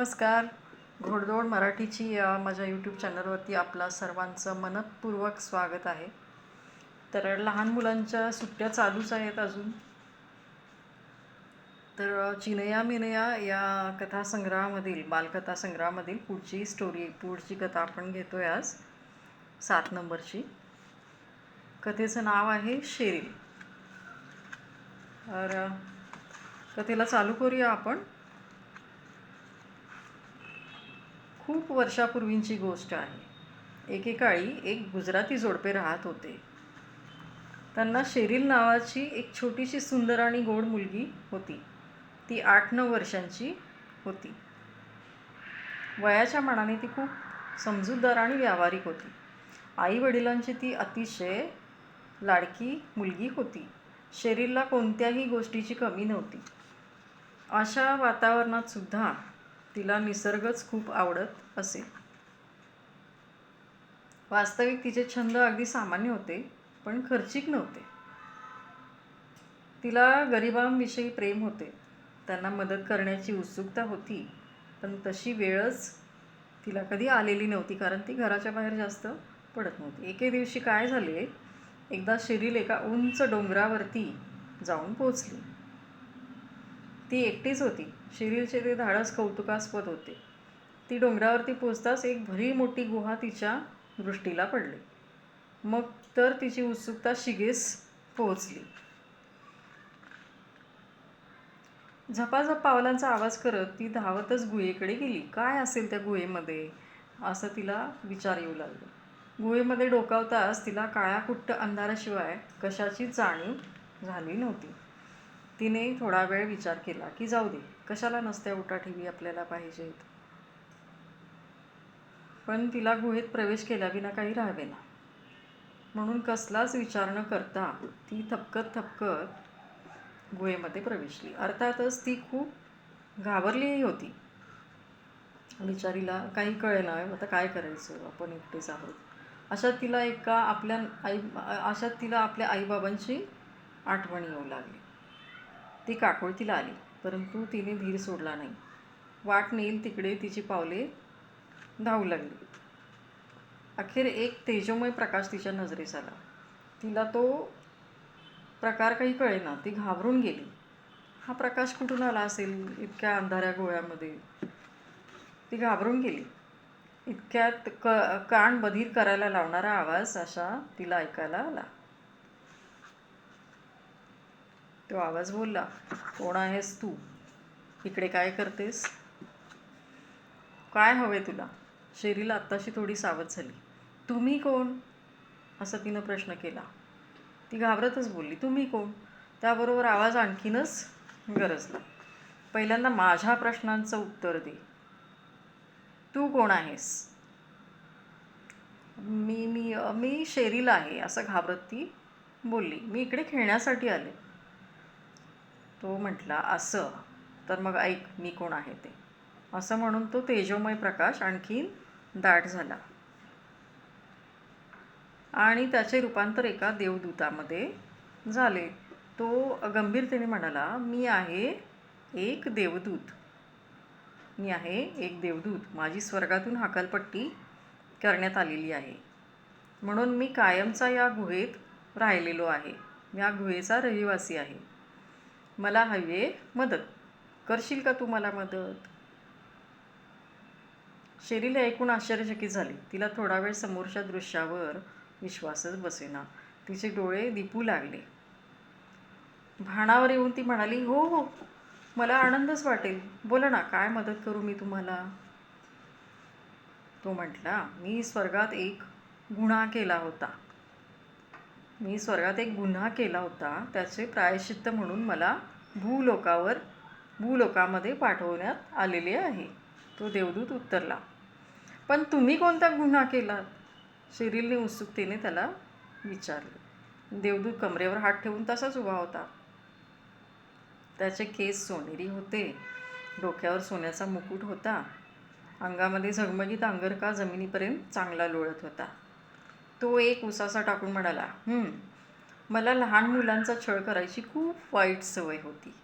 नमस्कार. घोडदौड मराठीची या माझ्या यूट्यूब चॅनलवरती आपला सर्वांचं मनपूर्वक स्वागत आहे. तर लहान मुलांच्या सुट्ट्या चालूच आहेत अजून. तर चिनया मिनया या कथासंग्रहामधील बालकथा संग्रहामधील पुढची स्टोरी पुढची कथा आपण घेतो आहे आज सात नंबरची. कथेचं नाव आहे शेरील. तर कथेला चालू करूया आपण. खूप वर्षापूर्वींची गोष्ट आहे. एकेकाळी एक गुजराती जोडपे राहत होते. त्यांना शेरील नावाची एक छोटीशी सुंदर आणि गोड मुलगी होती. ती आठ नऊ वर्षांची होती. वयाच्या मानाने ती खूप समजूतदार आणि व्यावहारिक होती. आई वडिलांची ती अतिशय लाडकी मुलगी होती. शेरीलला कोणत्याही गोष्टीची कमी नव्हती. अशा वातावरणात सुद्धा तिला निसर्गच खूप आवडत असे. वास्तविक तिचे छंद अगदी सामान्य होते पण खर्चिक नव्हते. तिला गरिबांविषयी प्रेम होते. त्यांना मदत करण्याची उत्सुकता होती पण तशी वेळच तिला कधी आलेली नव्हती कारण ती घराच्या बाहेर जास्त पडत नव्हती. एके दिवशी काय झाले एकदा शिरील एका उंच डोंगरावरती जाऊन पोचली ती एकटीच होती. शिरीलचे ते धाडस कौतुकास्पद होते. ती डोंगरावरती पोचताच एक भरी मोठी गुहा तिच्या दृष्टीला पडली. मग तर तिची उत्सुकता शिगेस पोहोचली. झपाझप पावलांचा आवाज करत ती धावतच गुहेकडे गेली. काय असेल त्या गुहेमध्ये? असं तिला विचार येऊ लागलं. गुहेमध्ये डोकावताच तिला काळ्या कुट्ट अंधाराशिवाय कशाची जाणीव झाली नव्हती. तिने थोडा वेळ विचार केला की जाऊ दे कशाला नसत्या उठाठेवी आपल्याला पाहिजेत. पण तिला गुहेत प्रवेश केल्याविना काही राहावे ना. म्हणून कसलाच विचार न करता ती थपकत थपकत गुहेमध्ये प्रवेशली. अर्थातच ती खूप घाबरलीही होती. बिचारीला काही कळेना आता काय करायचं आपण एकटेच आहोत. अशात तिला एका आपल्या आई अशात तिला आपल्या आईबाबांची आठवण येऊ लागली. ती काकुळतीला आली परंतु तिने धीर सोडला नाही. वाट नेईल तिकडे तिची पावले धावू लागली. अखेर एक तेजोमय प्रकाश तिच्या नजरेस आला. तिला तो प्रकार काही कळेना ती घाबरून गेली. हा प्रकाश कुठून आला असेल? इतक्या अंधाऱ्या गोळ्यामध्ये. ती घाबरून गेली. इतक्यात क कान बधीर करायला लावणारा आवाज असा तिला ऐकायला आला. तो आवाज बोलला कोण आहेस तू? इकडे काय करतेस? काय हवे तुला? शेरीला आत्ताशी थोडी सावध झाली. तुम्ही कोण? असं तिनं प्रश्न केला. ती घाबरतच बोलली तुम्ही कोण? त्याबरोबर आवाज आणखीनच गरजला. पहिल्यांदा माझ्या प्रश्नांचं उत्तर दे. तू कोण आहेस? मी मी मी शेरील आहे असं घाबरत ती बोलली. मी इकडे खेळण्यासाठी आले. तो म्हटला असं. तर मग ऐक मी कोण आहे ते. असं म्हणून तो तेजोमय प्रकाश आणखीन दाट झाला. आणि त्याचे रूपांतर एका देवदूतामध्ये झाले. तो गंभीरतेने म्हणाला मी आहे एक देवदूत. मी आहे एक देवदूत. माझी स्वर्गातून हाकलपट्टी करण्यात आलेली आहे. म्हणून मी कायमचा या गुहेत राहिलेलो आहे. या गुहेचा रहिवासी आहे. मला हवे मदत. करशील का तू मला मदत? शेरीला ऐकून आश्चर्यचकित झाली. तिला थोडा वेळ समोरच्या दृश्यावर विश्वासच बसेना. तिचे डोळे दिपू लागले. भाणावर येऊन ती म्हणाली हो हो मला आनंदच वाटेल. बोला ना काय मदत करू मी तुम्हाला? तो म्हटला मी स्वर्गात एक गुन्हा केला होता. मी स्वर्गात एक गुन्हा केला होता. त्याचे प्रायश्चित्त म्हणून मला भूलोकावर भूलोकामध्ये पाठवण्यात आलेले आहे. तो देवदूत उत्तरला पण तुम्ही कोणता गुन्हा केलात शिरीलने उत्सुकतेने त्याला विचारले. देवदूत कमरेवर हात ठेवून तसाच उभा होता. त्याचे केस सोनेरी होते. डोक्यावर सोन्याचा मुकुट होता. अंगामध्ये झगमगीत अंगरका जमिनीपर्यंत चांगला लोळत होता. तो एक उसासा टाकून म्हणाला मला लहान मुलांचा छळ करायची खूप वाईट सवय होती.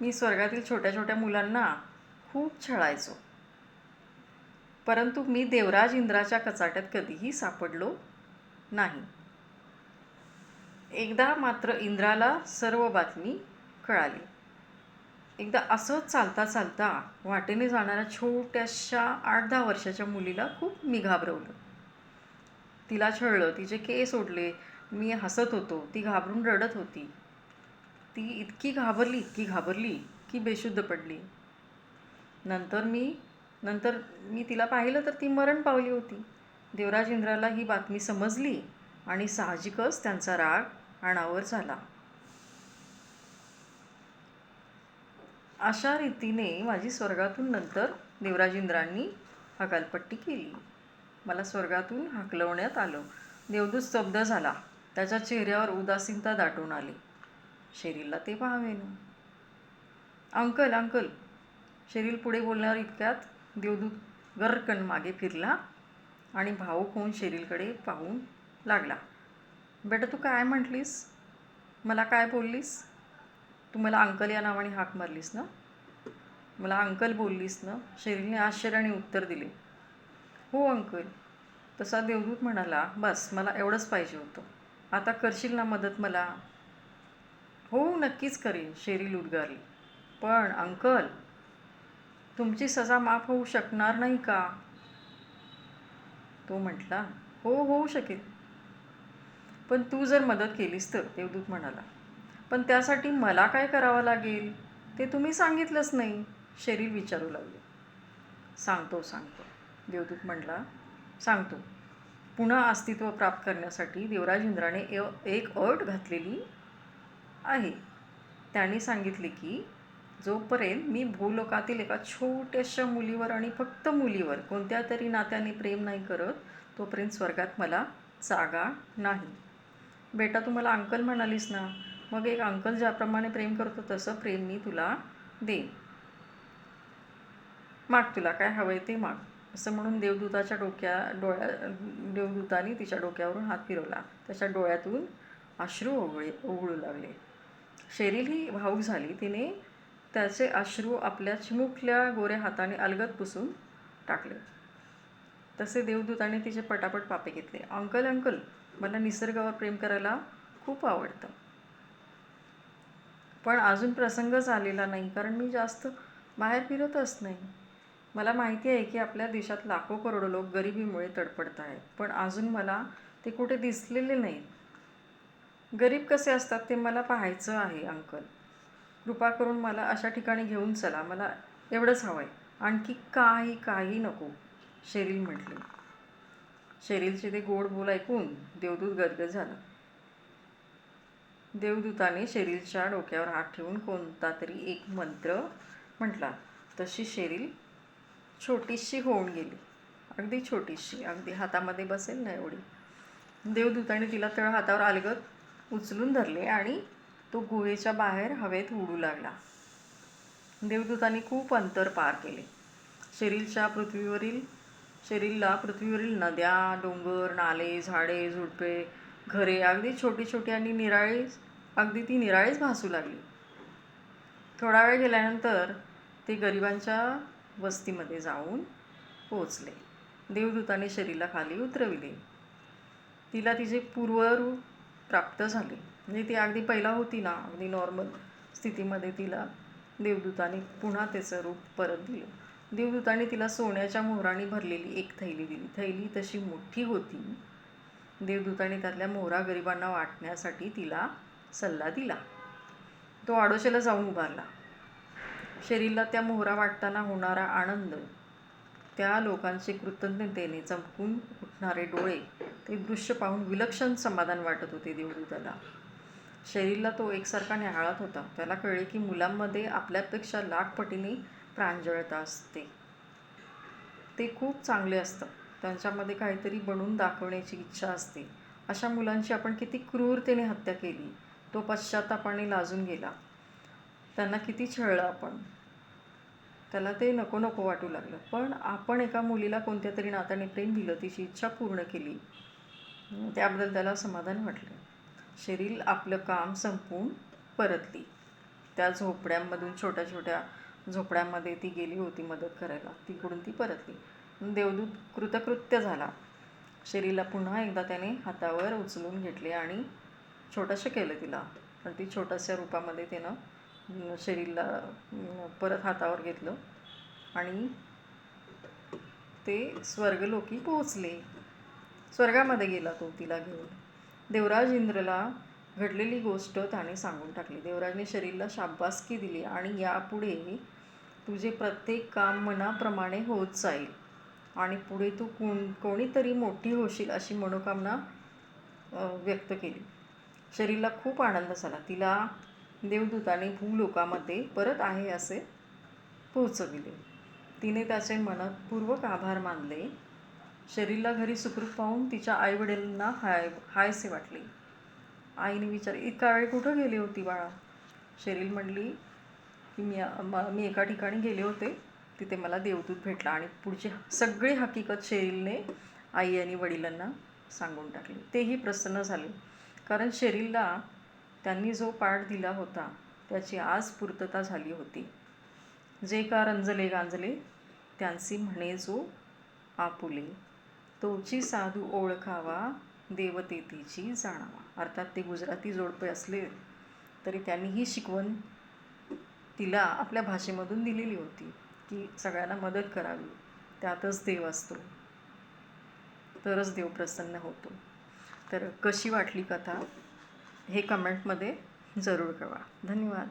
मी स्वर्गातील छोट्या छोट्या मुलांना खूप छळायचो. परंतु मी देवराज इंद्राच्या कचाट्यात कधीही सापडलो नाही. एकदा मात्र इंद्राला सर्व बातमी कळाली. एकदा असंच चालता चालता वाटेने जाणाऱ्या छोट्याशा आठ दहा वर्षाच्या मुलीला खूप मी घाबरवलं. तिला छळलं तिचे केस ओढले मी हसत होतो ती घाबरून रडत होती. ती इतकी घाबरली इतकी घाबरली की बेशुद्ध पडली. नंतर मी नंतर मी तिला पाहिलं तर ती मरण पावली होती. देवराज इंद्राला ही बातमी समजली आणि साहजिकच त्यांचा राग अनावर झाला. अशा रीतीने माझी स्वर्गातून नंतर देवराजेंद्रांनी हकालपट्टी केली. मला स्वर्गातून हाकलवण्यात आलं. देवदूत स्तब्ध झाला. त्याच्या चेहऱ्यावर उदासीनता दाटून आली. शेरीलला ते पाहावेन. Uncle uncle. शेरील पुढे बोलण्यावर इतक्यात देवदूत गरकन मागे फिरला आणि भाऊक होऊन शेरीलकडे पाहून लागला. बेटा तू काय म्हटलीस? मला काय बोललीस? तू मला अंकल या नावाने हाक मारलीस ना? मला अंकल बोललीस ना? शेरीलने आश्चर्याने उत्तर दिले. हो अंकल. तसा देवदूत म्हणाला बस मला एवढंच पाहिजे होतं. आता करशील ना मदत मला? हो नक्कीच करीन शेरील उद्गारली पण अंकल तुमची सजा माफ होऊ शकणार नाही का? तो म्हटला हो होऊ शकेल. पण तू जर मदत केलीस तर देवदूत म्हणाला. पण त्यासाठी मला काय करावं लागेल? ते तुम्ही सांगितलंच नाही शेरील विचारू लागले. सांगतो सांगतो. देवदूत म्हटला सांगतो. पुन्हा अस्तित्व प्राप्त करण्यासाठी देवराज इंद्राने एक अट घातलेली आहे. त्यांनी सांगितले की जोपर्यंत मी भूलोकातील एका छोट्याशा मुलीवर आणि फक्त मुलीवर कोणत्या तरी नात्याने प्रेम नाही करत तोपर्यंत स्वर्गात मला जागा नाही. बेटा तू मला अंकल म्हणालीस ना? मग एक अंकल ज्याप्रमाणे प्रेम करतो तसं प्रेम मी तुला देईन. माग तुला काय हवंय ते माग. असं म्हणून देवदूताच्या डोक्या डोळ्या देवदूताने तिच्या डोक्यावरून हात फिरवला. त्याच्या डोळ्यातून अश्रू ओघळे ओघळू लागले. शेरील ही भाऊक झाली. तिने त्याचे अश्रू आपल्या चिमुकल्या गोऱ्या हाताने अलगद पुसून टाकले. तसे देवदूताने तिचे पटापट पापे घेतले. अंकल अंकल मला निसर्गावर प्रेम करायला खूप आवडतं. पण अजून प्रसंगच आलेला नाही कारण मी जास्त बाहेर फिरतच नाही. मला माहिती आहे की आपल्या देशात लाखो करोडो लोक गरिबीमुळे तडपडत आहेत पण अजून मला ते कुठे दिसलेले नाहीत. गरीब कसे असतात ते मला पाहायचं आहे अंकल. कृपा करून मला अशा ठिकाणी घेऊन चला मला एवढंच हवं आहे आणखी काही काही नको शेरील म्हटली. शेरीलचे ते गोड बोल ऐकून देवदूत गदगद झाला. देवदूताने शेरीलच्या डोक्यावर हात ठेवून कोणता तरी एक मंत्र म्हटला. तशी शेरील छोटीशी होऊन गेली. अगदी छोटीशी अगदी हातामध्ये बसेल ना एवढी. देवदूताने तिला तळ हातावर अलगत उचलून धरले आणि तो गुहेच्या बाहेर हवेत उडू लागला. देवदूताने खूप अंतर पार केले. शेरीलच्या पृथ्वीवरील शेरीलला पृथ्वीवरील नद्या डोंगर नाले झाडे झुडपे घरे अगदी छोटी छोटी आणि निराळीच अगदी ती निराळीच भासू लागली. थोडा वेळ गेल्यानंतर ते गरिबांच्या वस्तीमध्ये जाऊन पोचले देवदूताने शरीला खाली उतरविले. तिला तिचे पूर्वरूप प्राप्त झाले. म्हणजे ती अगदी पहिला होती ना अगदी नॉर्मल स्थितीमध्ये तिला देवदूताने पुन्हा त्याचं रूप परत दिलं. देवदूताने तिला सोन्याच्या मोहराने भरलेली एक थैली दिली. थैली तशी मोठी होती. देवदूताने त्यातल्या मोहरा गरिबांना वाटण्यासाठी तिला सल्ला दिला. तो आडोशेला जाऊन उभारला. शरीरला त्या मोहरा वाटताना होणारा आनंद. त्या लोकांचे कृतज्ञतेने चमकून उठणारे डोळे ते दृश्य पाहून विलक्षण समाधान वाटत होते देवदूताला. शरीरला तो एकसारखा न्याहाळत होता. त्याला कळले की मुलांमध्ये आपल्यापेक्षा लाख पटीने प्रांजळता असते. ते खूप चांगले असतं त्यांच्यामध्ये काहीतरी बनून दाखवण्याची इच्छा असते. अशा मुलांची आपण किती क्रूरतेने हत्या केली. तो पश्चातापाने लाजून गेला. त्यांना किती छळलं आपण. त्याला ते नको नको वाटू लागलं. पण आपण एका मुलीला कोणत्या तरी नात्याने प्रेम दिलं तिची इच्छा पूर्ण केली त्याबद्दल त्याला समाधान वाटलं. शेरील आपलं काम संपवून परतली. त्या झोपड्यांमधून छोट्या छोट्या झोपड्यांमध्ये ती गेली होती मदत करायला. तिकडून ती परतली. देवदूत कृतकृत्य झाला. शेरीला पुन्हा एकदा त्याने हातावर उचलून घेतले आणि छोटंसं केलं तिला. पण ती छोट्याशा रूपामध्ये त्यानं शरीरला परत हातावर घेतलं आणि ते स्वर्गलोकी पोहोचले. स्वर्गामध्ये गेला तो तिला घेऊन. देवराज इंद्रला घडलेली गोष्ट त्याने सांगून टाकली. देवराजने शरीरला शाबासकी दिली आणि यापुढे तुझे प्रत्येक काम मनाप्रमाणे होत जाईल आणि पुढे तू कोण कोणीतरी मोठी होशील अशी मनोकामना व्यक्त केली. शरीरला खूप आनंद झाला. तिला देवदूताने भूलोकामध्ये परत आहे असे पोहोचविले. तिने त्याचे मनपूर्वक आभार मानले. शरीरला घरी सुखरूप पाहून तिच्या आईवडिलांना हाय हायसे वाटले. आईने विचार इतका वेळ कुठं गेली होती बाळा? शरीर म्हणली की मी म- मी एका ठिकाणी गेले होते. तिथे मला देवदूत भेटला आणि पुढची सगळी हकीकत शेरीलने आई आणि वडिलांना सांगून टाकली. तेही प्रसन्न झाले. कारण शेरीलला त्यांनी जो पाठ दिला होता त्याची आज पूर्तता झाली होती. जे का रंजले गांजले त्यांची म्हणे जो आपुले तोची साधू ओळखावा देवतेतीची जाणावा. अर्थात ते गुजराती जोडपे असले तरी त्यांनी ही शिकवण तिला आपल्या भाषेमधून दिलेली होती की सगळ्यांना मदत करावी. त्यातच देव असतो. तरच देव प्रसन्न होतो. तर कशी वाटली कथा? हे कमेंटमध्ये जरूर कळवा. धन्यवाद.